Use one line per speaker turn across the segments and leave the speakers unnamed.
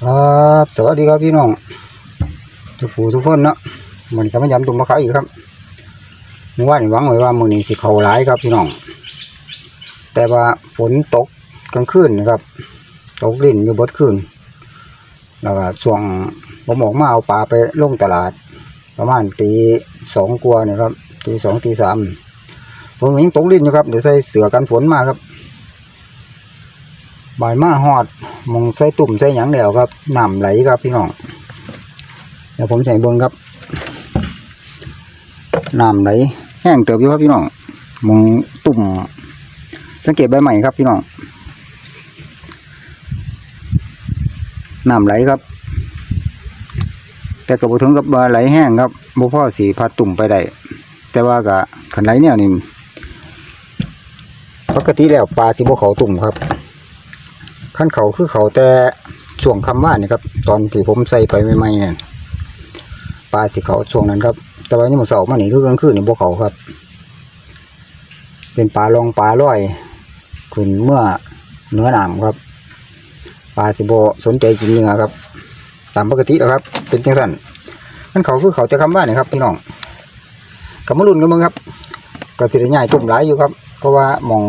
ครับสวัสดีครับพี่น้องทุกผู้ทุกคนเนาะมันก็มาย้ำตุ่มมะขาวอีกครับเมื่อวานหวังไว้ว่ามือนี้สิเขาหลายครับพี่น้อง แต่ว่าฝนตกกลางคืนนี่ครับ ตกลิ่นอยู่บดคืนแล้วก็ช่วงผมออกมาเอาปลาไปลงตลาด ประมาณตีสองกว่านี่ครับตีสองตีสามผมยังตกลิ่นอยู่ครับเดี๋ยวใส่เสือกันฝนมาครับ บ่ายมาหอดมองใส่ตุ่มใส่หยังแล้วครับน้ำไหลครับพี่น้องเดี๋ยวผมใส่เบิ้งครับน้ำไหลแห้งเติบอยู่ครับพี่น้องมองตุ่ม สังเกตใบใหม่ครับพี่น้องน้ำไหลครับ แต่กระบุถึงกับว่าไหลแห้งครับบ่พ่อสีพัดตุ่มไปได้แต่ว่ากับขันไหลเนี่ยนี่ปกติแล้วปลาสิบ่เขาตุ่มครับ ขั้นเขาคือเขาแต่ช่วงคำว่านี่ครับ ตอนที่ผมใส่ไปใหม่ๆเนี่ยปลาสิเขาช่วงนั้นครับ แต่ว่านี่มันเสาร์มานี่คือกลางคืนนี่พวกเขาครับ เป็นปลาลองปลาลอยขึ้นเมื่อเนื้อหนามครับปลาสิโบสนใจกินเนื้อครับ ตามปกติแล้วครับ เป็นจังสันขั้นเขาคือเขาจะคำว่านี่ครับพี่น้องกับมะรุนกันมั้งครับก็สิได้ใหญ่ตุ่มหลายอยู่ครับ เพราะว่าหมอง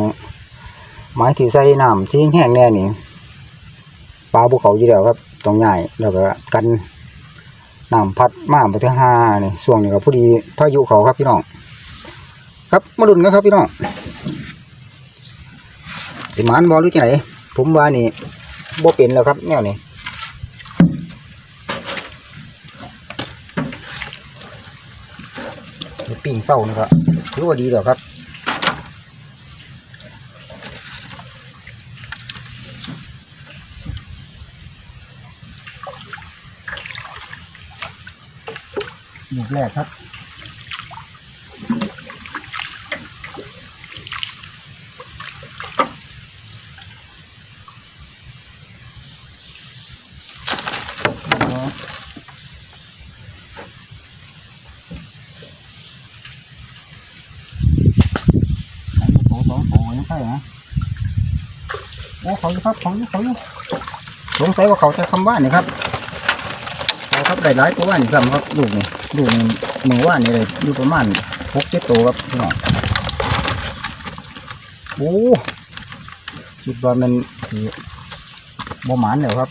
ไม้ที่ใส่น้ำที่แห้งแน่นี่ ปลาภูเขาอยู่แล้วครับต้องใหญ่แล้วก็กันน้ำพัดมาไปที่ห้านี่ช่วงนี้ก็พอดีพายุเขาครับพี่น้องครับมาดุนกันครับพี่น้องสิมานบอลหรือที่ไหนผมว่านี่บ่เป็นแล้วครับแนวนี้ปิ้งเศร้านี่ก็ถือว่าดีแล้วครับ ลูกแรกครับ โอ้เขาอยู่ครับเขาอยู่เขาอยู่สงสัยว่าเขาจะคำว่านนี่ครับเขาครับได้หลายตัวว่านี่ซ้ำครับลูกนี่ ลูกนี่มือว่านี่เลยอยู่ประมาณหกเจ็ดตัวครับพี่น้องโอ้คิดว่ามันสิบ่หมานแล้วครับ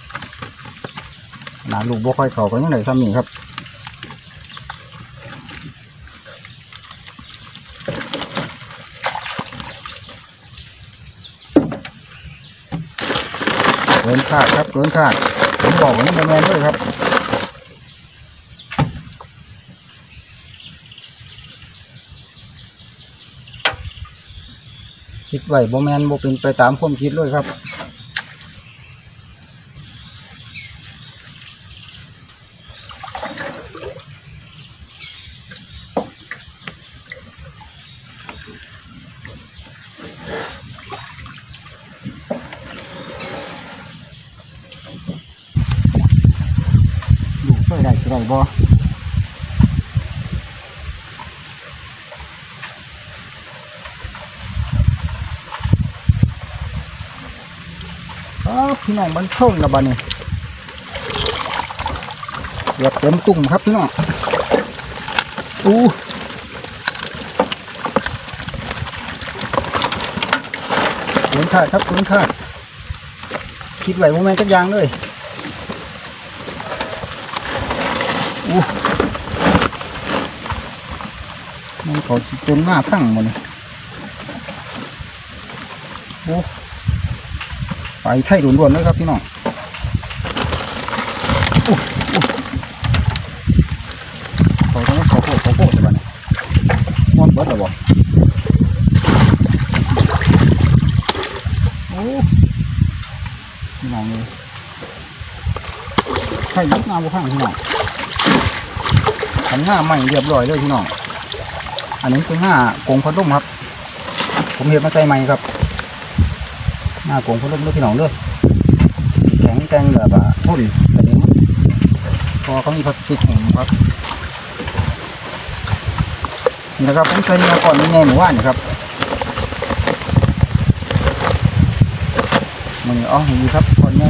ขนาลูกบ่ค่อยเข่าก็ยังได้ซ้ำนี่ครับเกินคาดครับเกินคาดผมบอกว่านี่แมนด้วยครับ ดไว้โบแมนโบเป็นไปตามความคิดเลยครับดูช่วยได้ช่ได้บ่ พี่น้องมันเข้าและบ้านี่เกือบเต็มตุ่มครับพี่น้องอู้เกินคาดครับเกินคาดคิดไว้โมแมนจักยางเลยอู้มันเขาจนหน้าพังหมดเลยโอ้ ไปไทยด่วนๆเลยครับพี่น้องอู้อู้เขาต้องขาโคตรขาโคตรเลยบ้านี่มอนเบิดหรอบ่โอ้พี่น้องเลยไทยยุบหน้าบุพังพี่น้องขันหน้าใหม่เรียบร้อยเลยพี่น้อง อันนี้คือหน้ากงพัดลมครับ ผมเห็นมาใส่ใหม่ครับ น้ากงพัดลมด้วยพี่น้องด้วยแข็งแกร่งแบบว่นสนิมพอเขามีพลาสติกแข็งครับนี่นะครับผมเคยมาก่อนในแง่หมู่บ้านครับมันอ๋อเห็นดีครับก่อนแง่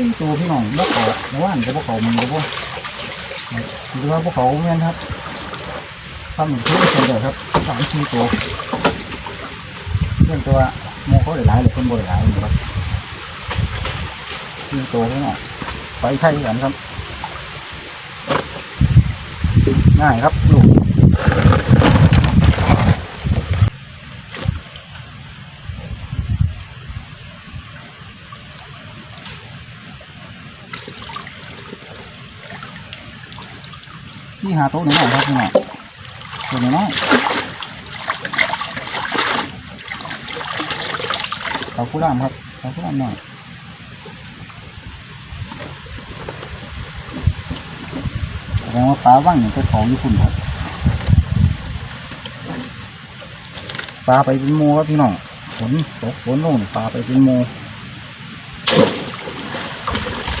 สามสี่ตัวพี่น้องบ่เขาเมื่อวานก็บ่เขามันก็บ่หรือว่าบ่เขาแม่นครับทำหนึ่งตัวเฉยๆครับสามสี่ตัวเรื่องตัวโมเขาหลายๆหรือคนบ่หลายนะครับสี่ตัวพี่น้องไปไทยกันครับง่ายครับลูกสี่ หาโต๊ะหน่อยครับพี่น้องตัวหนึ่งน้อยเขาคู่ล่ามครับเขาคู่ล่ามหน่อยแสดงว่าปลาว่างอย่างตัวเขาอยู่คุณครับปลาไปเป็นโมครับพี่น้องฝนตกฝนลงปลาไปเป็นโม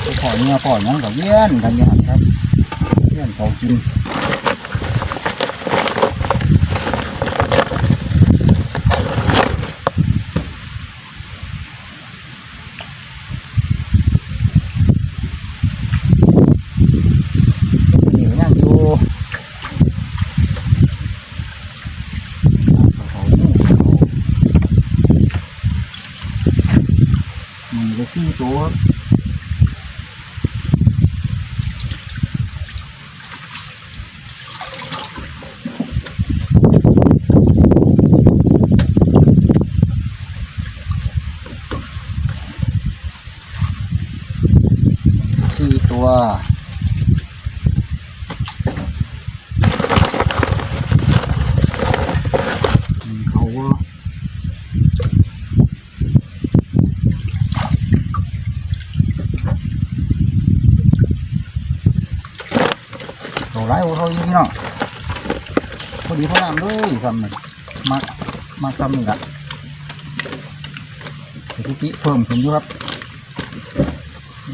ไปปล่อยเนื้อปล่อยหยังกับเยี่ยนกันอย่างครับเยี่ยนเขากินก็ยังอยู่เขามัน ก็สี่ตัวครับสี่ตัว อืมเขาว่าตัวไรโอ้เขาอยู่พี่น้อง ดีพอน้ำเลยซ้ำหนึ่งมามาซ้ำหนึ่งละสถิติเพิ่มขึ้นอยู่ครับ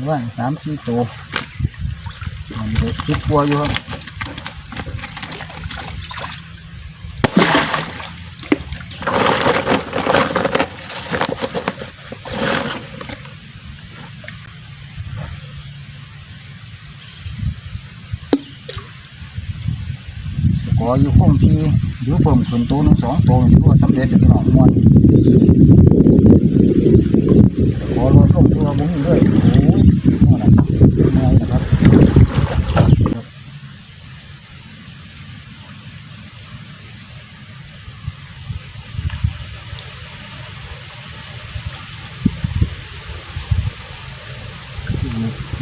ว่าสามสี่ตัวมันเด็กสิบตัวอยู่ครับ ออยู่คงที่เดี๋ยวเพิ่มขึ้นตัวหนึ่งสองตัวถือว่าสำเร็จเลยพี่น้องมวนสกอร์ลดลงตัวบุ้งเลยโอ้ยนี่แหละเป็นไงนะครับ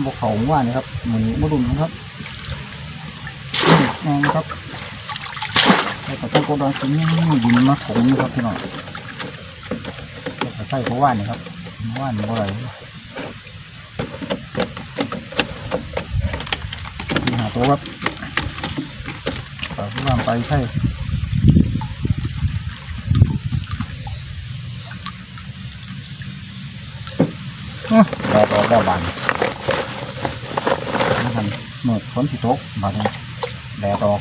บกเขาว่านี่ครับเหมือนมะรุมนะครับแองครับ แล้วก็ต้องกดดันสิ่งนี้ดินมาถงนี่ครับพี่น้องใส่เพราะว่านนี่ครับว่านนี่อะไรสี่หาตัวครับต่อที่ว่านไปใช่อื้อแดดออกแล้วบานนะครับเมื่อฝนสิตกบานนี้แดดออก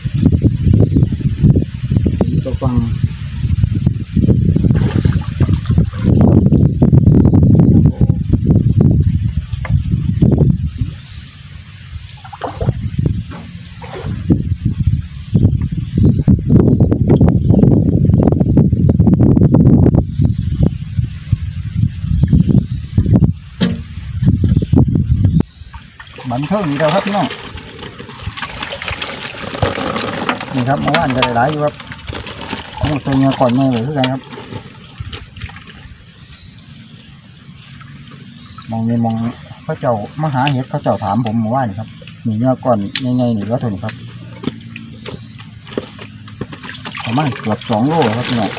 เนาะโอ้ดินมันตั้งอยู่ที่ไหนมีปลาบ่อยากเขาที่มันออกมาบดออกมาเดือดครับ ตัวฟังบันเทิงนี่เราครับพี่น้อง นี่ครับเมื่อวานก็ได้หลายอยู่ครับ โอ้ใส่เงาก่อนไงเลยคือกันครับมองเงินมองพระเจ้ามาหาเห็ดพระเจ้าถามผมว่านี่ครับนี่เงาก่อนใหญ่ๆนี่ว่าเท่านี้ครับประมาณเกือบสองโลครับพี่น้อง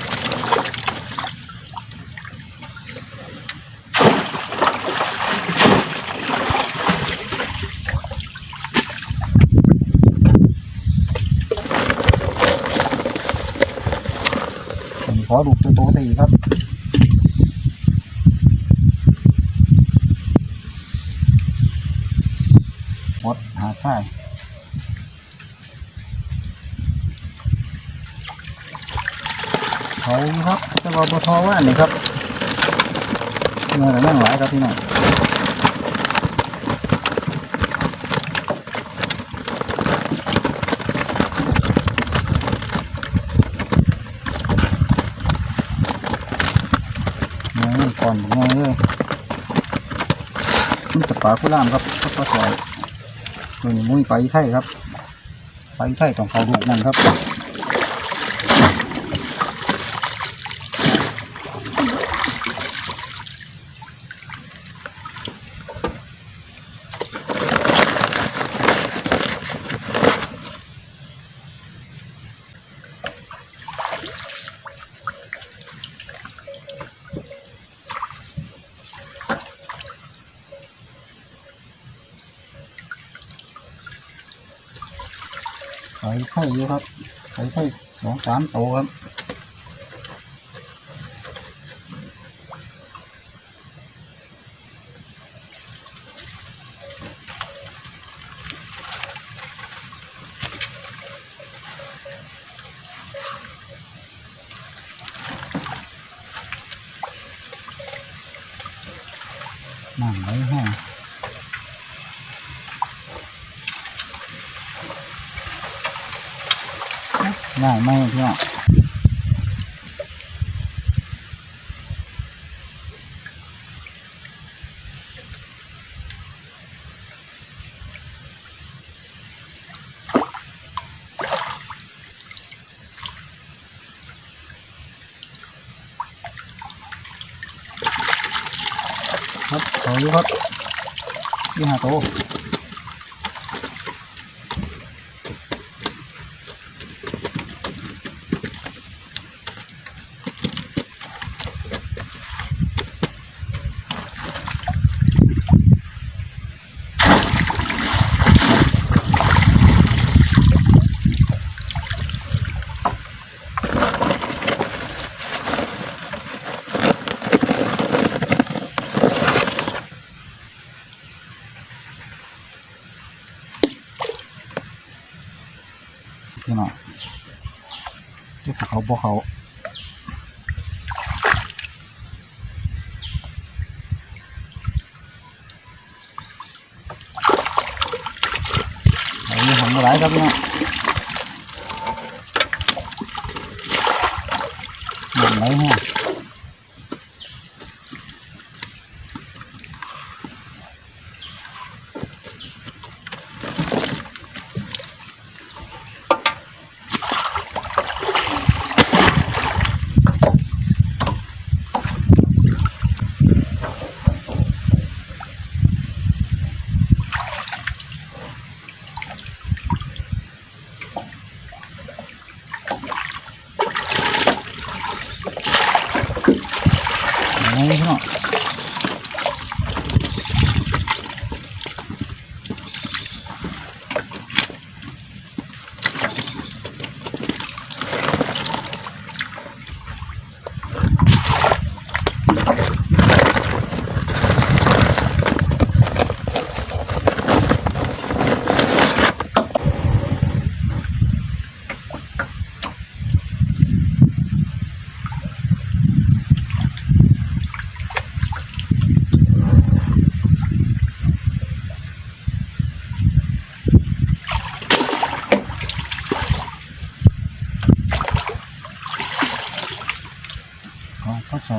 อดูปตัวโตใส่อีกครับหมดหาใช่เขาอยครับจะรอปทอว่านี่ครับเงินอะไรนั่งหลายครับพี่น้อง นื้อมันก่อนง่ายเลยนี่จะปลาคุล่ามครับก็ก็สอยตัวนี้มุ้ยไปไทยครับไปไทยต้องเขาดูนั่นครับ ไปลาอีไทยอยู่ครับไปลาอีไข่สองสามโตครับ ง่ายไหมพี่น้องครับเขาอยู่ครับยี่ห้าโต บ่เขาเอาอยู่หันมาหลายครับพี่น้องหันไหลแห้งไหลพี่น้อง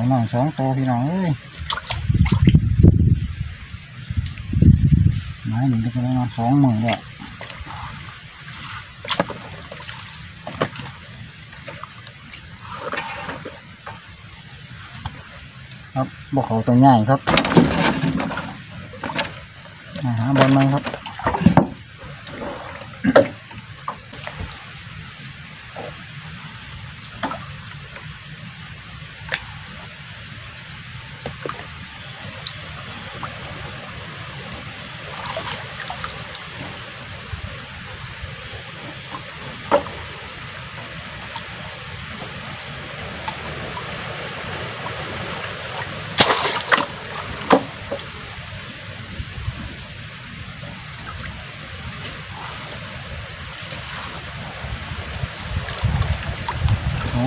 ของก็สองหน่องสองโตวพี่น้องเอ้ยไม้หนึ่งก็จะประมาณสองหมื่นแหละครับบอกเขาตัวง่ายครับหาบอลไหมครับ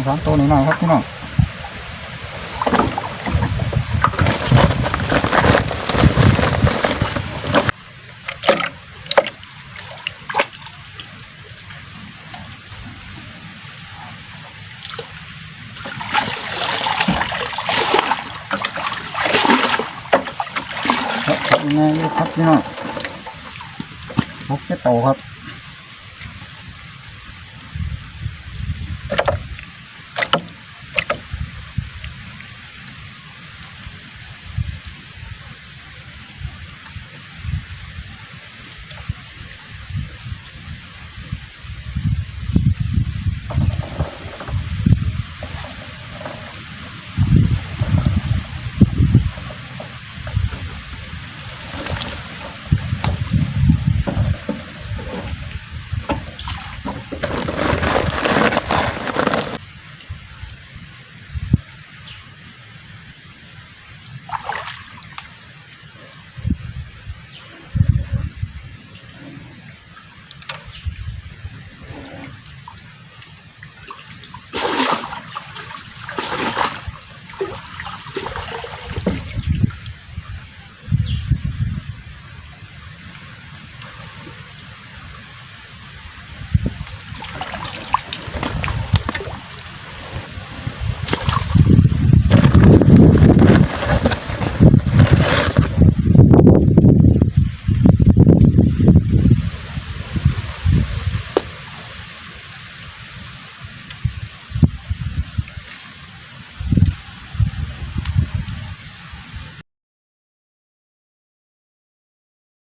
สามตัวหน่อยๆครับพี่น้องครับครับยังไงครับพี่น้องพกแค่โตครับ